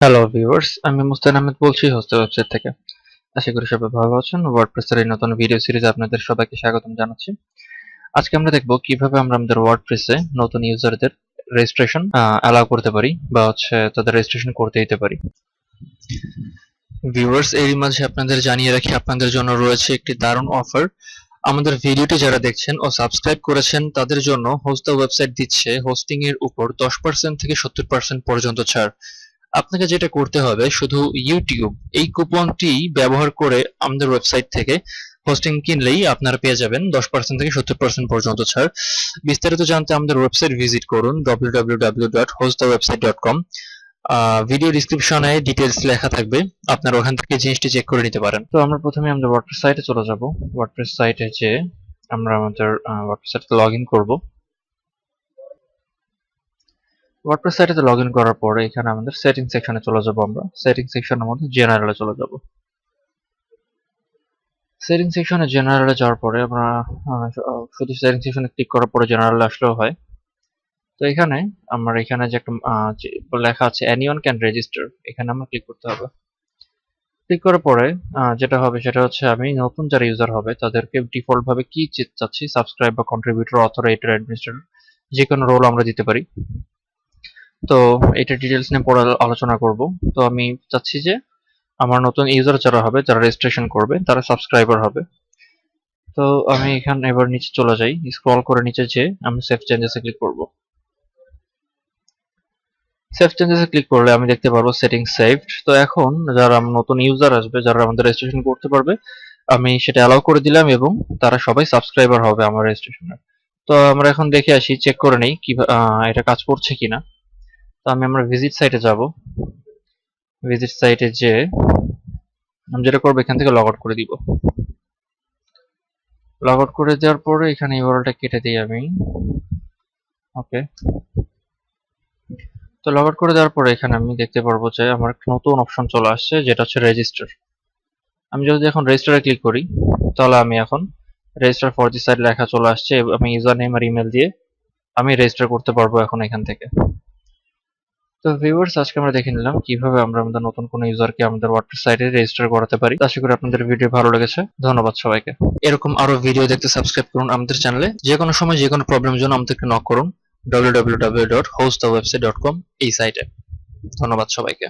Hello viewers আমি মুস্তান আহমেদ বলছি hostel website থেকে। আশা করি সবাই ভালো আছেন। ওয়ার্ডপ্রেসের এই নতুন ভিডিও সিরিজে আপনাদের সবাইকে স্বাগতম জানাচ্ছি। আজকে আমরা দেখব কীভাবে আমরা আমাদের ওয়ার্ডপ্রেসে নতুন ইউজারদের রেজিস্ট্রেশন অ্যালাউ করতে পারি বা হচ্ছে তাদের রেজিস্ট্রেশন করতে দিতে পারি। ভিউয়ার্স এরই মাঝে আপনাদের জানিয়ে রাখি, আপনাদের জন্য রয়েছে একটি দারুণ অফার আমাদের ভিডিওটি যারা দেখছেন ও সাবস্ক্রাইব করেছেন, তাদের জন্য হোস্ট ওয়েবসাইট দিচ্ছে হোস্টিং এর উপর দশ পার্সেন্ট থেকে সত্তর পার্সেন্ট পর্যন্ত ছাড়। আপনাকে যেটা করতে হবে শুধু ইউটিউব এই কুপনটি ব্যবহার করে আমাদের ওয়েবসাইট থেকে হোস্টিং কিনলেই আপনারা পেয়ে যাবেন দশ পার্সেন্ট থেকে সত্তর পার্সেন্ট পর্যন্ত ছাড়। বিস্তারিত জানতে আমাদের ওয়েবসাইট ভিজিট করুন www.hostthewebsite.com ভিডিও ডিসক্রিপশনে ডিটেলস লেখা থাকবে, আপনারা ওখান থেকে জিনিসটি চেক করে নিতে পারেন। তো আমরা প্রথমে আমাদের ওয়ার্ডপ্রেস সাইটে চলে যাব। ওয়ার্ডপ্রেস সাইটে যে আমরা আমাদের ওয়ার্ডপ্রেস সাইটে লগ ইন করব। ওয়ার্ডপ্রেস সাইটে লগ ইন করার পরে এখানে আমাদের সেটিং সেকশনে চলে যাব আমরা। সেটিং সেকশনের মধ্যে জেনারেলে চলে যাব। সেটিং সেকশনে জেনারেলে যাওয়ার পরে আমরা শুধু সেটিং সেকশনে ক্লিক করার পরে জেনারেলে আসলেও হয়। তো এখানে আমার এখানে যে একটা লেখা আছে অ্যানিওন ক্যান রেজিস্টার এখানে আমরা ক্লিক করতে হবে। ক্লিক করার পরে যেটা হবে সেটা হচ্ছে আমি নতুন যারা ইউজার হবে, তাদেরকে ডিফল্ট ভাবে কি চাচ্ছি সাবস্ক্রাইব বা কন্ট্রিবিউটর অথরাইটার অ্যাডমিনিস্ট্রেটর যে কোনো রোল আমরা দিতে পারি। তো এটা ডিটেলস নিয়ে পরে আলোচনা করব। তো আমি চাচ্ছি যে আমার নতুন ইউজার যারা হবে, যারা রেজিস্ট্রেশন করবে, তারা সাবস্ক্রাইবার হবে। তো আমি এখানে এবার নিচে চলে যাই। স্ক্রল করে নিচে যে আমি সেভ চেঞ্জেসে ক্লিক করব। সেভ চেঞ্জেসে ক্লিক করলে আমি দেখতে পারব সেটিং সেভড তো এখন যারা নতুন ইউজার আসবে, যারা আমাদের রেজিস্ট্রেশন করতে পারবে, আমি সেটা অ্যালাউ করে দিলাম এবং তারা সবাই সাবস্ক্রাইবার হবে আমার রেজিস্ট্রেশনে তো আমরা এখন দেখে আসি চেক করে নেই কি এটা কাজ করছে কিনা। তো আমি আমরা ভিজিট সাইটে যাব। ভিজিট সাইটে যে আমি যেটা করব, এখান থেকে লগ আউট করে দিব। লগ আউট করে দেওয়ার পরে এখানে ইউআরএলটা কেটে দিই আমি। ওকে। তো লগ আউট করে দেওয়ার পরে এখানে আমি দেখতে পারব যে আমার নতুন অপশন চলে আসছে, যেটা হচ্ছে রেজিস্টার আমি যদি এখন রেজিস্টারে ক্লিক করি, তাহলে আমি এখন রেজিস্টার ফর দি সাইট লেখা চলে আসছে আমি ইউজার নেম আর ইমেল দিয়ে আমি রেজিস্টার করতে পারব এখন এখান থেকে। তো ভিউয়ার্স আজকে আমরা দেখে নিলাম কীভাবে আমরা আমাদের নতুন কোনো ইউজারকে আমাদের ওয়ার্ডপ্রেস সাইটে রেজিস্টার করাতে পারি। আশা করি আপনাদের ভিডিও ভালো লেগেছে। ধন্যবাদ সবাইকে। এরকম আরও ভিডিও দেখতে সাবস্ক্রাইব করুন আমাদের চ্যানেলে যে কোনো সময় যে কোনো প্রবলেম জন্য আমাদেরকে নক করুন। www.hostthewebsite.com এই সাইটে ধন্যবাদ সবাইকে।